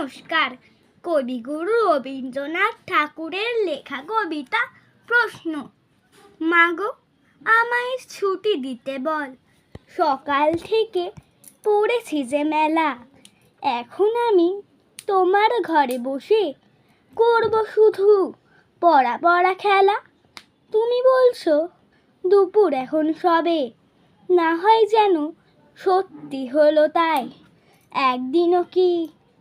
নমস্কার। কবিগুরু রবীন্দ্রনাথ ঠাকুরের লেখা কবিতা প্রশ্ন। মাগো, আমায় ছুটি দিতে বল। সকাল থেকে পড়েছি যে মেলা। এখন আমি তোমার ঘরে বসে করব শুধু পড়া পড়া খেলা। তুমি বলছো, দুপুর এখন সবে। না হয় যেন সত্যি হলো তাই। একদিনও কি